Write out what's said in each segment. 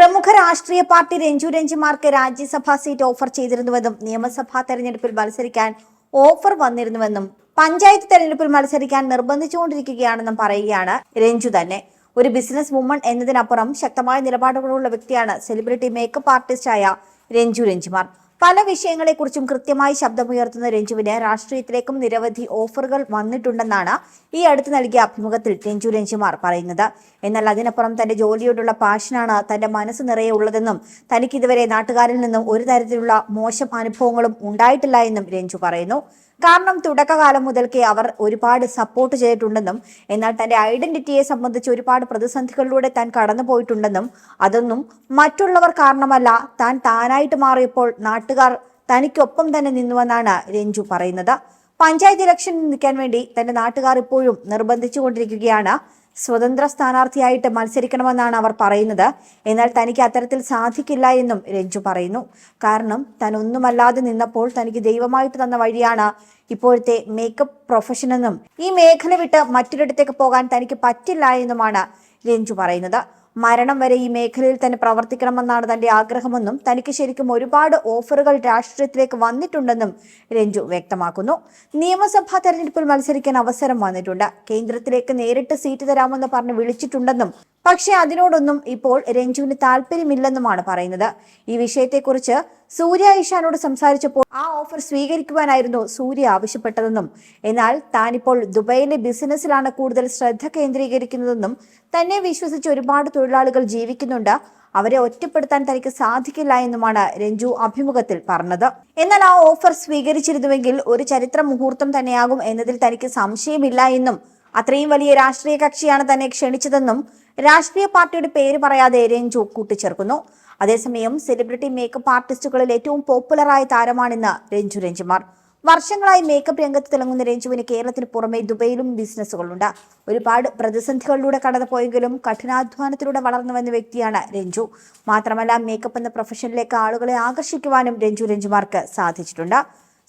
പ്രമുഖ രാഷ്ട്രീയ പാർട്ടി രഞ്ജു രഞ്ജിമാർക്ക് രാജ്യസഭാ സീറ്റ് ഓഫർ ചെയ്തിരുന്നുവെന്നും നിയമസഭാ തെരഞ്ഞെടുപ്പിൽ മത്സരിക്കാൻ ഓഫർ വന്നിരുന്നുവെന്നും പഞ്ചായത്ത് തെരഞ്ഞെടുപ്പിൽ മത്സരിക്കാൻ നിർബന്ധിച്ചുകൊണ്ടിരിക്കുകയാണെന്നും പറയുകയാണ് രഞ്ജു തന്നെ. ഒരു ബിസിനസ് വുമൺ എന്നതിനപ്പുറം ശക്തമായ നിലപാടുകളുള്ള വ്യക്തിയാണ് സെലിബ്രിറ്റി മേക്കപ്പ് ആർട്ടിസ്റ്റായ രഞ്ജു രഞ്ജിമാർ. പല വിഷയങ്ങളെക്കുറിച്ചും കൃത്യമായി ശബ്ദമുയർത്തുന്ന രഞ്ജുവിന് രാഷ്ട്രീയത്തിലേക്കും നിരവധി ഓഫറുകൾ വന്നിട്ടുണ്ടെന്നാണ് ഈ അടുത്ത് നൽകിയ അഭിമുഖത്തിൽ രഞ്ജു രഞ്ജുമാർ പറയുന്നത്. എന്നാൽ അതിനപ്പുറം തന്റെ ജോലിയോടുള്ള പാഷനാണ് തന്റെ മനസ്സ് നിറയെ ഉള്ളതെന്നും തനിക്കിതുവരെ നാട്ടുകാരിൽ നിന്നും ഒരു തരത്തിലുള്ള മോശം അനുഭവങ്ങളും ഉണ്ടായിട്ടില്ല എന്നും രഞ്ജു പറയുന്നു. കാരണം തുടക്കകാലം മുതൽക്കേ അവർ ഒരുപാട് സപ്പോർട്ട് ചെയ്തിട്ടുണ്ടെന്നും എന്നാൽ തന്റെ ഐഡന്റിറ്റിയെ സംബന്ധിച്ച് ഒരുപാട് പ്രതിസന്ധികളിലൂടെ താൻ കടന്നു പോയിട്ടുണ്ടെന്നും അതൊന്നും മറ്റുള്ളവർ കാരണമല്ല താൻ താനായിട്ട് മാറിയപ്പോൾ നാട്ടുകാർ തനിക്കൊപ്പം തന്നെ നിന്നുവെന്നാണ് രഞ്ജു പറയുന്നത്. പഞ്ചായത്ത് ഇലക്ഷനിൽ നിൽക്കാൻ വേണ്ടി തന്റെ നാട്ടുകാർ ഇപ്പോഴും നിർബന്ധിച്ചുകൊണ്ടിരിക്കുകയാണ്. സ്വതന്ത്ര സ്ഥാനാർത്ഥിയായിട്ട് മത്സരിക്കണമെന്നാണ് അവർ പറയുന്നത്. എന്നാൽ തനിക്ക് അത്തരത്തിൽ സാധിക്കില്ല എന്നും രഞ്ജു പറയുന്നു. കാരണം താൻ ഒന്നുമല്ലാതെ നിന്നപ്പോൾ തനിക്ക് ദൈവമായിട്ട് തന്ന വഴിയാണ് ഇപ്പോഴത്തെ മേക്കപ്പ് പ്രൊഫഷൻ എന്നും ഈ മേഖല വിട്ട് മറ്റൊരിടത്തേക്ക് പോകാൻ തനിക്ക് പറ്റില്ല എന്നുമാണ് രഞ്ജു പറയുന്നത്. മരണം വരെ ഈ മേഖലയിൽ തന്നെ പ്രവർത്തിക്കണമെന്നാണ് തന്റെ ആഗ്രഹമെന്നും തനിക്ക് ശരിക്കും ഒരുപാട് ഓഫറുകൾ രാഷ്ട്രീയത്തിലേക്ക് വന്നിട്ടുണ്ടെന്നും രഞ്ജു വ്യക്തമാക്കുന്നു. നിയമസഭാ തെരഞ്ഞെടുപ്പിൽ മത്സരിക്കാൻ അവസരം വന്നിട്ടുണ്ട്. കേന്ദ്രത്തിലേക്ക് നേരിട്ട് സീറ്റ് തരാമെന്ന് പറഞ്ഞ് വിളിച്ചിട്ടുണ്ടെന്നും പക്ഷേ അതിനോടൊന്നും ഇപ്പോൾ രഞ്ജുവിന് താല്പര്യമില്ലെന്നുമാണ് പറയുന്നത്. ഈ വിഷയത്തെക്കുറിച്ച് സൂര്യ ഈഷാനോട് സംസാരിച്ചപ്പോൾ ആ ഓഫർ സ്വീകരിക്കുവാനായിരുന്നു സൂര്യ ആവശ്യപ്പെട്ടതെന്നും എന്നാൽ താനിപ്പോൾ ദുബൈയിലെ ബിസിനസ്സിലാണ് കൂടുതൽ ശ്രദ്ധ കേന്ദ്രീകരിക്കുന്നതെന്നും തന്നെ വിശ്വസിച്ച് ഒരുപാട് തൊഴിലാളികൾ ജീവിക്കുന്നുണ്ട്. അവരെ ഒറ്റപ്പെടുത്താൻ തനിക്ക് സാധിക്കില്ല എന്നുമാണ് രഞ്ജു അഭിമുഖത്തിൽ പറഞ്ഞത്. എന്നാൽ ആ ഓഫർ സ്വീകരിച്ചിരുന്നുവെങ്കിൽ ഒരു ചരിത്ര മുഹൂർത്തം തന്നെയാകും എന്നതിൽ തനിക്ക് സംശയമില്ല എന്നും അത്രയും വലിയ രാഷ്ട്രീയ കക്ഷിയാണ് തന്നെ ക്ഷണിച്ചതെന്നും രാഷ്ട്രീയ പാർട്ടിയുടെ പേര് പറയാതെ രഞ്ജു കൂട്ടിച്ചേർക്കുന്നു. അതേസമയം സെലിബ്രിറ്റി മേക്കപ്പ് ആർട്ടിസ്റ്റുകളിൽ ഏറ്റവും പോപ്പുലറായ താരമാണിന്ന് രഞ്ജു രഞ്ജിമാർ. വർഷങ്ങളായി മേക്കപ്പ് രംഗത്ത് തിളങ്ങുന്ന രഞ്ജുവിന് കേരളത്തിന് പുറമെ ദുബൈയിലും ബിസിനസ്സുകളുണ്ട്. ഒരുപാട് പ്രതിസന്ധികളിലൂടെ കടന്നുപോയെങ്കിലും കഠിനാധ്വാനത്തിലൂടെ വളർന്നു വന്ന വ്യക്തിയാണ് രഞ്ജു. മാത്രമല്ല മേക്കപ്പ് എന്ന പ്രൊഫഷനിലേക്ക് ആളുകളെ ആകർഷിക്കുവാനും രഞ്ജു രഞ്ജുമാർക്ക് സാധിച്ചിട്ടുണ്ട്.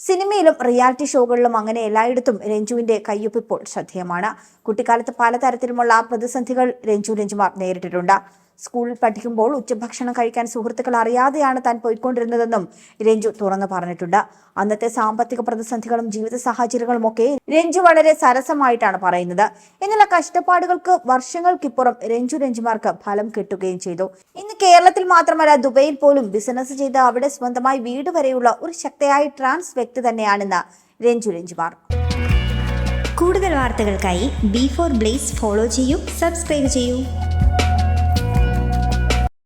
സിനിമയിലും റിയാലിറ്റി ഷോകളിലും അങ്ങനെ എല്ലായിടത്തും രഞ്ജുവിന്റെ കയ്യൊപ്പ് ഇപ്പോൾ ശ്രദ്ധേയമാണ്. കുട്ടിക്കാലത്ത് പലതരത്തിലുമുള്ള പ്രതിസന്ധികൾ രഞ്ജു രഞ്ജുമാർ നേരിട്ടിട്ടുണ്ട്. സ്കൂളിൽ പഠിക്കുമ്പോൾ ഉച്ചഭക്ഷണം കഴിക്കാൻ സുഹൃത്തുക്കൾ അറിയാതെയാണ് താൻ പോയിക്കൊണ്ടിരുന്നതെന്നും രഞ്ജു തുറന്നു പറഞ്ഞിട്ടുണ്ട്. അന്നത്തെ സാമ്പത്തിക പ്രതിസന്ധികളും ജീവിത സാഹചര്യങ്ങളും ഒക്കെ രഞ്ജു വളരെ സരസമായിട്ടാണ് പറയുന്നത്. എന്നാൽ കഷ്ടപ്പാടുകൾക്ക് വർഷങ്ങൾക്കിപ്പുറം രഞ്ജു രഞ്ജുമാർക്ക് ഫലം കിട്ടുകയും ചെയ്തു. ഇന്ന് കേരളത്തിൽ മാത്രമല്ല ദുബൈയിൽ പോലും ബിസിനസ് ചെയ്ത് അവിടെ സ്വന്തമായി വീട് വരെയുള്ള ഒരു ശക്തയായ ട്രാൻസ് വ്യക്തി തന്നെയാണെന്ന് രഞ്ജു രഞ്ജുമാർ. കൂടുതൽ വാർത്തകൾക്കായി ബി ഫോർ ബ്ലേസ് ഫോളോ ചെയ്യൂ സബ്സ്ക്രൈബ് ചെയ്യൂ.